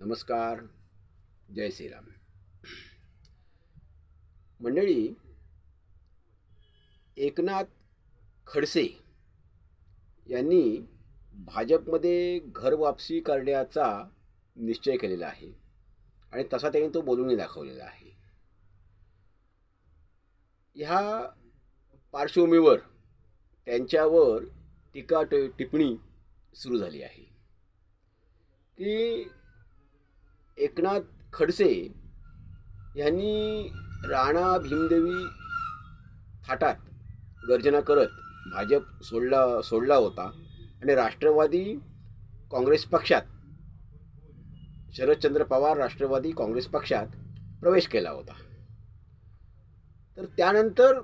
नमस्कार जय श्रीराम. मंडळी एकनाथ खडसे यांनी भाजपमध्ये घर वापसी करण्याचा निश्चय केलेला आहे आणि तसा त्यांनी तो बोलूनही दाखवलेला आहे. ह्या पार्श्वभूमीवर त्यांच्यावर टीका ट टिप्पणी सुरू झाली आहे की एकनाथ खडसे यांनी राणा भीमदेवी थाटात गर्जना करत भाजप सोडला सोडला होता आणि राष्ट्रवादी काँग्रेस पक्षात शरदचंद्र पवार राष्ट्रवादी काँग्रेस पक्षात प्रवेश केला होता. तर त्यानंतर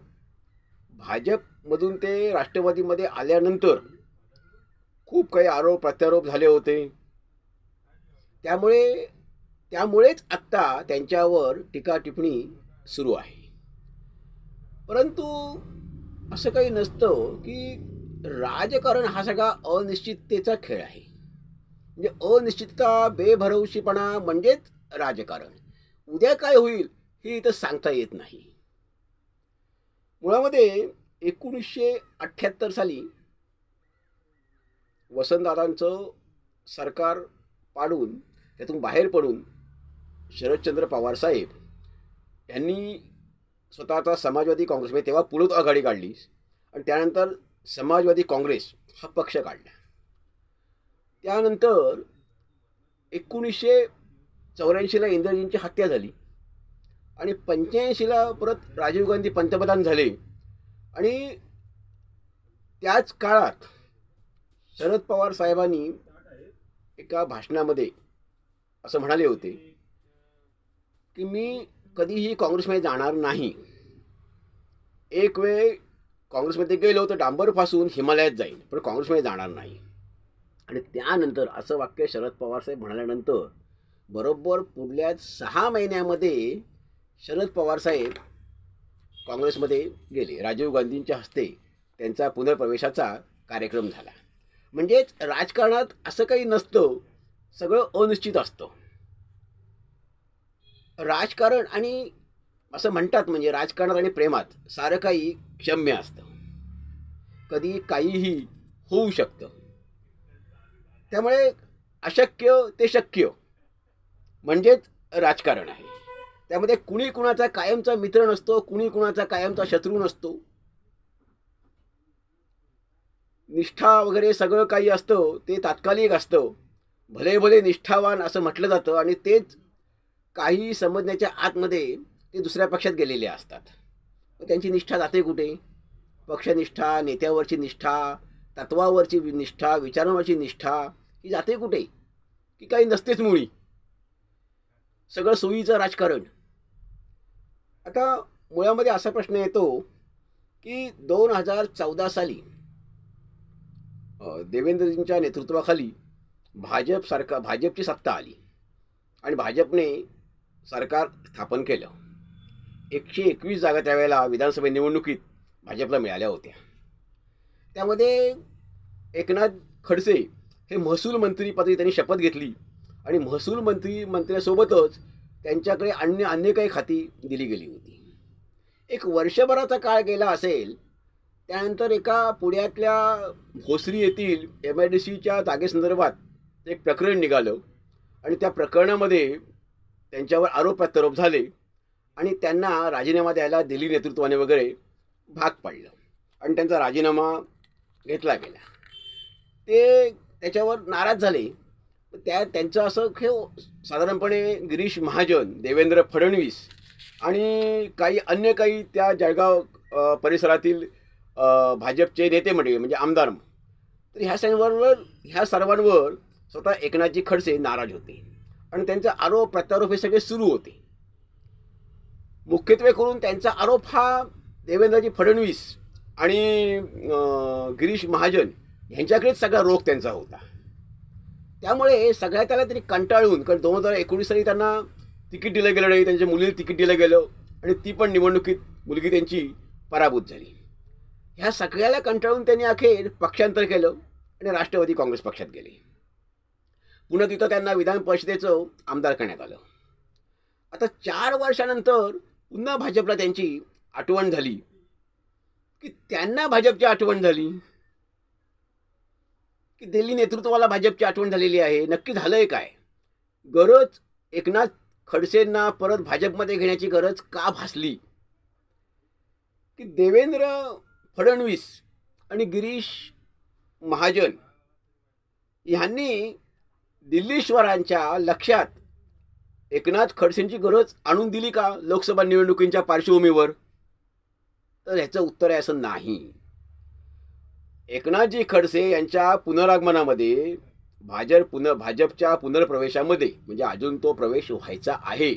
भाजपमधून ते राष्ट्रवादीमध्ये आल्यानंतर खूप काही आरोप प्रत्यारोप झाले होते. त्यामुळे त्यामुळेच आत्ता त्यांच्यावर टीका टिप्पणी सुरू आहे. परंतु असं काही नसतं की राजकारण हा सगळा अनिश्चिततेचा खेळ आहे. म्हणजे अनिश्चितता बेभरवशीपणा म्हणजेच राजकारण. उद्या काय होईल हे इथं सांगता येत नाही. मुळामध्ये एकोणीसशे अठ्ठ्याहत्तर साली वसंतदादांचं सरकार पाडून त्यातून बाहेर पडून शरदचंद्र पवार साहेब यांनी स्वतःचा समाजवादी काँग्रेस म्हणजे तेव्हा पुढत आघाडी काढली आणि त्यानंतर समाजवादी काँग्रेस हा पक्ष काढला. त्यानंतर एकोणीसशे चौऱ्याऐंशीला इंदिराजींची हत्या झाली आणि पंच्याऐंशीला परत राजीव गांधी पंतप्रधान झाले आणि त्याच काळात शरद पवार साहेबांनी एका भाषणामध्ये असं म्हणाले होते की मी कधीही काँग्रेसमध्ये जाणार नाही. एक वेळ काँग्रेसमध्ये गेलो तर डांबर फासून हिमालयात जाईल पण काँग्रेसमध्ये जाणार नाही. आणि त्यानंतर असं वाक्य शरद पवारसाहेब म्हणाल्यानंतर बरोबर पुढल्या सहा महिन्यामध्ये शरद पवारसाहेब काँग्रेसमध्ये गेले. राजीव गांधींच्या हस्ते त्यांचा पुनर्प्रवेशाचा कार्यक्रम झाला. म्हणजेच राजकारणात असं काही नसतं सगळं अनिश्चित असतं. राजकारण आणि असं म्हणतात म्हणजे राजकारणात आणि प्रेमात सारं काही क्षम्य असतं. कधी काहीही होऊ शकतं. त्यामुळे अशक्य ते शक्य. म्हणजेच राजकारण आहे. त्यामध्ये कुणी कुणाचा कायमचा मित्र नसतो कुणी कुणाचा कायमचा शत्रू नसतो. निष्ठा वगैरे सगळं काही असतं ते तात्कालिक असतं. भले भले निष्ठावान असं म्हटलं जातं आणि तेच काही समजण्याच्या आतमध्ये ते दुसऱ्या पक्षात गेलेले असतात. त्यांची निष्ठा जाते कुठे? पक्षनिष्ठा नेत्यावरची निष्ठा तत्वावरची निष्ठा विचारांवरची निष्ठा ही जाते कुठे? की काही नसतेच मुळी. सगळं सोयीचं राजकारण. आता मुळामध्ये असा प्रश्न येतो की दोन हजार चौदा साली देवेंद्रजींच्या नेतृत्वाखाली भाजप सरकार भाजपची सत्ता आली. आणि भाजपने सरकार स्थापन केलं. एकशे एकवीस जागा त्यावेळेला विधानसभा निवडणुकीत भाजपला मिळाल्या होत्या. त्यामध्ये एकनाथ खडसे हे महसूल मंत्रीपदी त्यांनी शपथ घेतली आणि महसूल मंत्री मंत्र्यासोबतच त्यांच्याकडे अन्य अन्य काही खाती दिली गेली होती. एक वर्षभराचा काळ गेला असेल त्यानंतर एका पुण्यातल्या भोसरी येथील एम आय डी सीच्या जागेसंदर्भात एक प्रकरण निघालं आणि त्या प्रकरणामध्ये त्यांच्यावर आरोप प्रत्यारोप झाले आणि त्यांना राजीनामा द्यायला दिल्ली नेतृत्वाने वगैरे भाग पाडलं. आणि त्यांचा राजीनामा घेतला गेला. ते त्याच्यावर नाराज झाले. त्या त्यांचं असं हे साधारणपणे गिरीश महाजन देवेंद्र फडणवीस आणि काही अन्य काही त्या जळगाव परिसरातील भाजपचे नेते मंडळी म्हणजे आमदार. तर ह्या सर्वांवर ह्या सर्वांवर स्वतः एकनाथजी खडसे नाराज होते. आणि त्यांचा आरोप प्रत्यारोप हे सगळे सुरू होते. मुख्यत्वे करून त्यांचा आरोप हा देवेंद्रजी फडणवीस आणि गिरीश महाजन यांच्याकडेच सगळा रोग त्यांचा होता. त्यामुळे सगळ्या त्याला तरी कंटाळून कारण दोन हजार एकोणीस साली त्यांना तिकीट दिलं गेलं नाही त्यांच्या मुलीला तिकीट दिलं गेलं आणि ती पण निवडणुकीत मुलगी त्यांची पराभूत झाली. ह्या सगळ्याला कंटाळून त्यांनी अखेर पक्षांतर केलं आणि राष्ट्रवादी काँग्रेस पक्षात गेले. पुन्हा तिथं त्यांना विधान परिषदेचं आमदार करण्यात आलं. आता चार वर्षानंतर पुन्हा भाजपला त्यांची आठवण झाली. की त्यांना भाजपची आठवण झाली. की दिल्ली नेतृत्वाला भाजपची आठवण झालेली आहे. नक्की झालंय काय? गरज एकनाथ खडसेंना परत भाजपमध्ये घेण्याची गरज का भासली? की देवेंद्र फडणवीस आणि गिरीश महाजन ह्यांनी दिल्लीश्वरांच्या लक्षात एकनाथ खडसेंची गरज आणून दिली का लोकसभा निवडणुकींच्या पार्श्वभूमीवर? तर ह्याचं उत्तर आहे असं नाही. एकनाथजी खडसे यांच्या पुनरागमनामध्ये भाजप पुन भाजपच्या पुनर्प्रवेशामध्ये म्हणजे अजून तो प्रवेश व्हायचा आहे.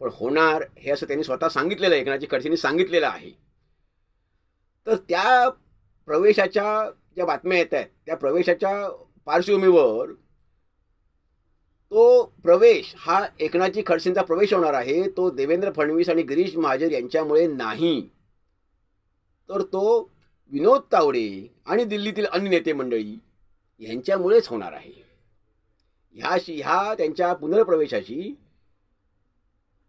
पण होणार हे असं त्यांनी स्वतः सांगितलेलं आहे एकनाथजी खडसेंनी सांगितलेलं आहे. तर त्या प्रवेशाच्या ज्या बातम्या येत आहेत त्या प्रवेशाच्या पार्श्वभूमीवर तो प्रवेश हा एकनाथजी खडसेंचा प्रवेश होणार आहे तो देवेंद्र फडणवीस आणि गिरीश महाजन यांच्यामुळे नाही. तर तो विनोद तावडे आणि दिल्लीतील अन्य नेते मंडळी यांच्यामुळेच होणार आहे. ह्याशी ह्या त्यांच्या पुनर्प्रवेशाशी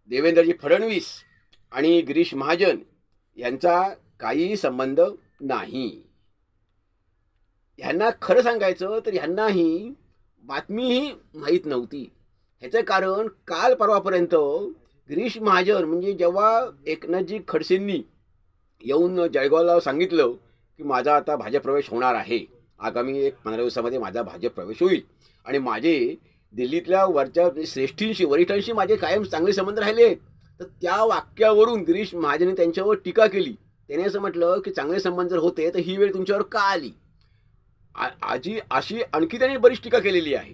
देवेंद्रजी फडणवीस आणि गिरीश महाजन यांचा काही संबंध नाही. ह्यांना खरं सांगायचं तर ह्यांनाही बातमीही माहीत नव्हती. ह्याचं कारण काल परवापर्यंत गिरीश महाजन म्हणजे जेव्हा एकनाथजी खडसेंनी येऊन जळगावला सांगितलं की माझा आता भाजप प्रवेश होणार आहे आगामी एक पंधरा दिवसामध्ये माझा भाजप प्रवेश होईल. आणि माझे दिल्लीतल्या वरच्या श्रेष्ठींशी वरिष्ठांशी माझे कायम चांगले संबंध राहिले तर त्या वाक्यावरून गिरीश महाजनने त्यांच्यावर टीका केली. त्याने असं म्हटलं की चांगले संबंध जर होते तर ही वेळ तुमच्यावर का आली? आ- आजी अशी आणखी त्यांनी बरीच टीका केलेली आहे.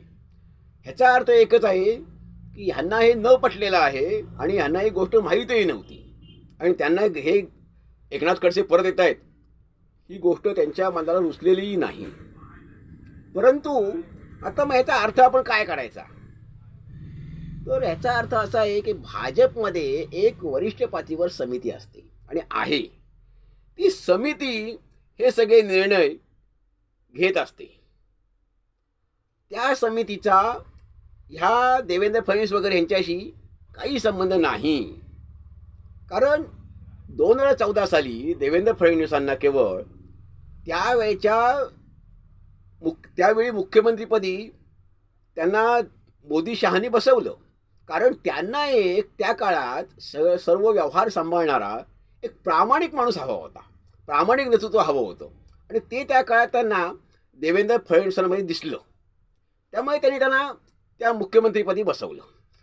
ह्याचा अर्थ एकच आहे की ह्यांना हे न पटलेलं आहे आणि ह्यांना ही गोष्ट माहीतही नव्हती. आणि त्यांना हे एकनाथ खडसे परत येत आहेत. ही गोष्ट त्यांच्या मनाला रुचलेलीही नाही. परंतु आता मग ह्याचा अर्थ आपण काय काढायचा? तर ह्याचा अर्थ असा आहे की भाजपमध्ये एक वरिष्ठ पातळीवर समिती असते आणि आहे. ती समिती हे सगळे निर्णय घेत असते. त्या समितीचा ह्या देवेंद्र फडणवीस वगैरे यांच्याशी काही संबंध नाही. कारण दोन हजार चौदा साली देवेंद्र फडणवीसांना केवळ त्यावेळच्या मुख त्यावेळी मुख्यमंत्रीपदी त्यांना मोदी शहानी बसवलं. कारण त्यांना एक त्या काळात स सर्व व्यवहार सांभाळणारा एक प्रामाणिक माणूस हवा होता. प्रामाणिक नेतृत्व हवं होतं. आणि ते त्या काळात त्यांना देवेंद्र फडणवीसांमध्ये दिसलं. त्यामुळे त्यांनी त्यांना त्या मुख्यमंत्रीपदी बसवलं.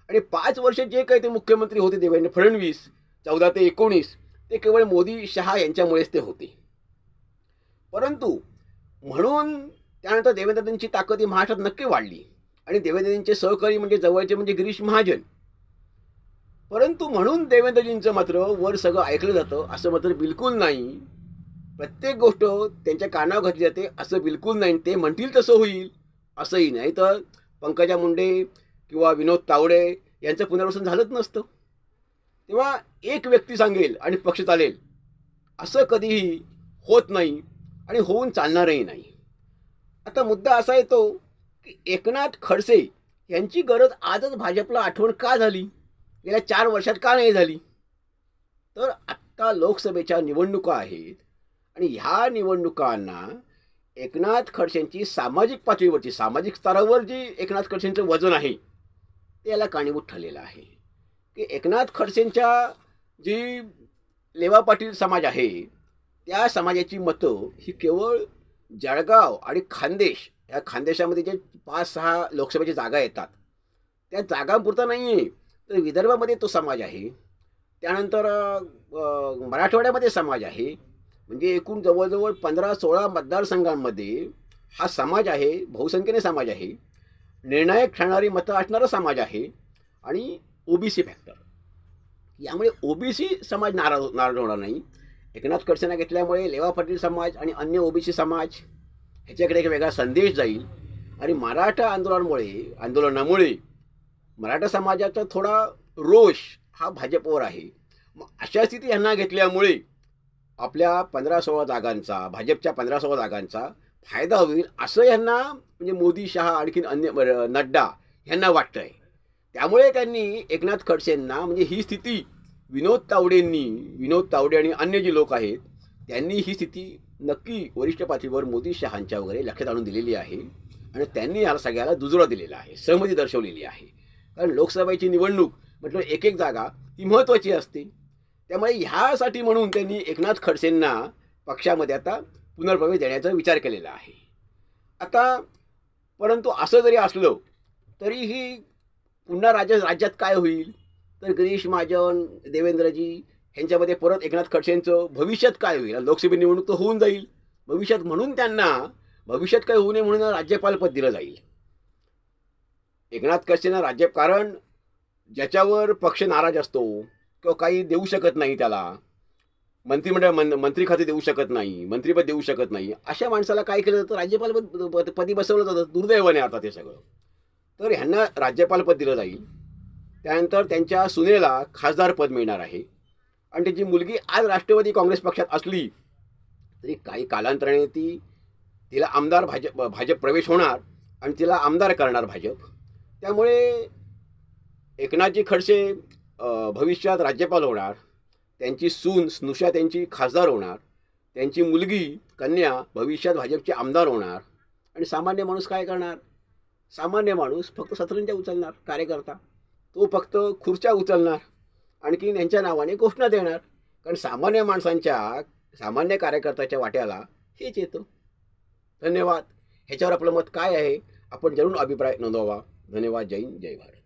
आणि पाच वर्ष जे काही ते मुख्यमंत्री होते देवेंद्र फडणवीस चौदा ते एकोणीस ते केवळ मोदी शहा यांच्यामुळेच ते होते. परंतु म्हणून त्यानंतर देवेंद्रजींची ताकद ही महाराष्ट्रात नक्की वाढली. आणि देवेंद्रजींचे सहकारी म्हणजे जवळचे म्हणजे गिरीश महाजन. परंतु म्हणून देवेंद्रजींचं मात्र वर सगळं ऐकलं जातं असं मात्र बिलकुल नाही. प्रत्येक गोष्ट त्यांच्या कानावर घातली जाते. असं बिलकुल नाही. ते म्हणतील तसं होईल. असंही नाही तर पंकजा मुंडे किंवा विनोद तावडे यांचं पुनर्वसन झालंच नसतं. तेव्हा एक व्यक्ती सांगेल आणि पक्ष चालेल. असं कधीही होत नाही आणि होऊन चालणारही नाही. आता मुद्दा असा येतो की एकनाथ खडसे यांची गरज आजच भाजपला आठवण का झाली? गेल्या चार वर्षात का नाही झाली? तर आत्ता लोकसभेच्या निवडणुका आहेत. आणि ह्या निवडणुकांना एकनाथ खडसेंची सामाजिक पातळीवरची सामाजिक स्तरावर जी एकनाथ खडसेंचं वजन आहे ते याला कारणीभूत ठरलेलं आहे. की एकनाथ खडसेंच्या जी लेवा पाटील समाज आहे त्या समाजाची मतं ही केवळ जळगाव आणि खानदेश या खानदेशामध्ये जे पाच सहा लोकसभेच्या जागा येतात त्या जागांपुरता नाही आहे तर विदर्भामध्ये तो समाज आहे त्यानंतर मराठवाड्यामध्ये समाज आहे म्हणजे एकूण जवळजवळ पंधरा सोळा मतदारसंघांमध्ये हा समाज आहे बहुसंख्येने समाज आहे निर्णायक ठरणारी मतं असणारा समाज आहे आणि ओबीसी फॅक्टर यामुळे ओबीसी समाज नाराज हो-, नाराज होणार नाही. एकनाथ खडसेंना घेतल्यामुळे लेवा पाटील समाज आणि अन्य ओबीसी समाज ह्याच्याकडे एक वेगळा संदेश जाईल. आणि मराठा आंदोलनामुळे आंदोलनामुळे मराठा समाजाचा थोडा रोष हा भाजपवर आहे. मग अशा स्थिती यांना घेतल्यामुळे आपल्या पंधरा सोळा जागांचा भाजपच्या पंधरा सोळा जागांचा फायदा होईल असं यांना म्हणजे मोदी शहा आणखीन अन्य नड्डा ह्यांना वाटतं आहे त्यामुळे त्यांनी एकनाथ खडसेंना म्हणजे ही स्थिती विनोद तावडेंनी विनोद तावडे आणि अन्य जे लोक आहेत त्यांनी ही स्थिती नक्की वरिष्ठ पातळीवर मोदी शहांच्या वगैरे लक्षात आणून दिलेली आहे आणि त्यांनी याला सगळ्याला दुजोरा दिलेला आहे सहमती दर्शवलेली आहे. कारण लोकसभेची निवडणूक म्हटलं एक एक जागा ती महत्त्वाची असते. त्यामुळे ह्यासाठी म्हणून त्यांनी एकनाथ खडसेंना पक्षामध्ये आता पुनर्प्रवेश देण्याचा विचार केलेला आहे. आता परंतु असं जरी असलं तरीही पुन्हा राज्य राज्यात काय होईल? तर गिरीश महाजन देवेंद्रजी ह्यांच्यामध्ये परत एकनाथ खडसेंचं भविष्यात काय होईल? लोकसभा निवडणूक तर होऊन जाईल. भविष्यात म्हणून त्यांना भविष्यात काय होऊ नये म्हणून राज्यपालपद दिलं जाईल. एकनाथ खडसेंना राज्य कारण ज्याच्यावर पक्ष नाराज असतो किंवा काही देऊ शकत नाही त्याला. मंत्रिमंडळ मन मंत्री खाते देऊ शकत नाही मंत्रीपद देऊ शकत नाही. अशा माणसाला काय केलं जातं? राज्यपालपद पद- पदी बसवलं जातं. दुर्दैवाने आता ते सगळं. तर ह्यांना राज्यपालपद दिलं जाईल. त्यानंतर त्यांच्या सुनेला खासदार पद मिळणार आहे. आणि त्याची मुलगी आज राष्ट्रवादी काँग्रेस पक्षात असली तरी काही कालांतराने ती तिला आमदार भाजप भाजप प्रवेश होणार आणि तिला आमदार करणार भाजप. त्यामुळे एकनाथजी खडसे भविष्यात राज्यपाल होणार त्यांची सून स्नुषा त्यांची खासदार होणार त्यांची मुलगी कन्या भविष्यात भाजपचे आमदार होणार. आणि सामान्य माणूस काय करणार? सामान्य माणूस फक्त सतरंजा उचलणार कार्यकर्ता. तो फक्त खुर्च्या उचलणार आणखीन यांच्या नावाने घोषणा देणार. कारण सामान्य माणसांच्या सामान्य कार्यकर्त्याच्या वाट्याला हेच येतं. धन्यवाद. ह्याच्यावर आपलं मत काय आहे? आपण जरूर अभिप्राय नोंदवावा धन्यवाद. जय हिंद जय भारत.